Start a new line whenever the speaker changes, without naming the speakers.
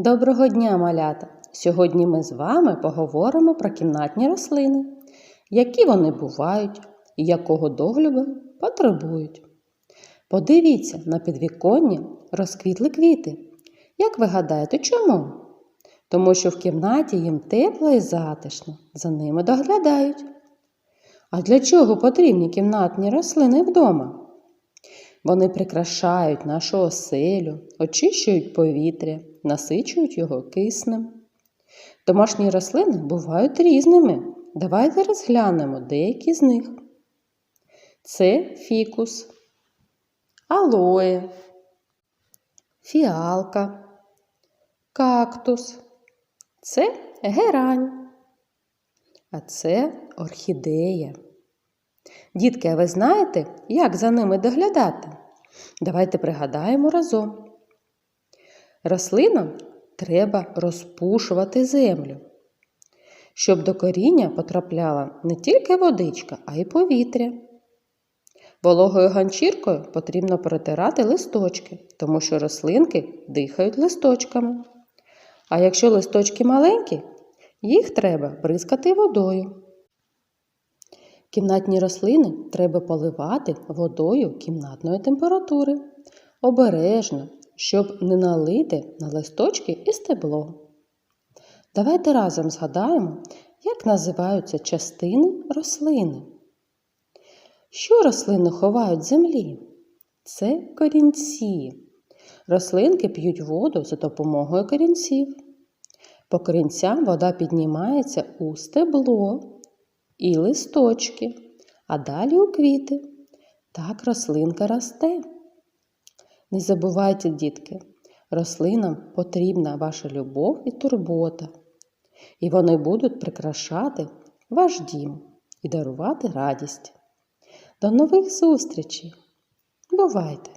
Доброго дня, малята! Сьогодні ми з вами поговоримо про кімнатні рослини, які вони бувають і якого догляду потребують. Подивіться, на підвіконні розквітли квіти. Як ви гадаєте, чому? Тому що в кімнаті їм тепло і затишно, за ними доглядають. А для чого потрібні кімнатні рослини вдома? Вони прикрашають нашу оселю, очищують повітря, насичують його киснем. Домашні рослини бувають різними. Давайте розглянемо деякі з них. Це фікус, алоє, фіалка, кактус, це герань, а це орхідея. Дітки, а ви знаєте, як за ними доглядати? Давайте пригадаємо разом. Рослинам треба розпушувати землю, щоб до коріння потрапляла не тільки водичка, а й повітря. Вологою ганчіркою потрібно протирати листочки, тому що рослинки дихають листочками. А якщо листочки маленькі, їх треба бризкати водою. Кімнатні рослини треба поливати водою кімнатної температури. Обережно, щоб не налити на листочки і стебло. Давайте разом згадаємо, як називаються частини рослини. Що рослини ховають в землі? Це корінці. Рослинки п'ють воду за допомогою корінців. По корінцям вода піднімається у стебло і листочки, а далі у квіти. Так рослинка росте. Не забувайте, дітки, рослинам потрібна ваша любов і турбота, і вони будуть прикрашати ваш дім і дарувати радість. До нових зустрічей! Бувайте!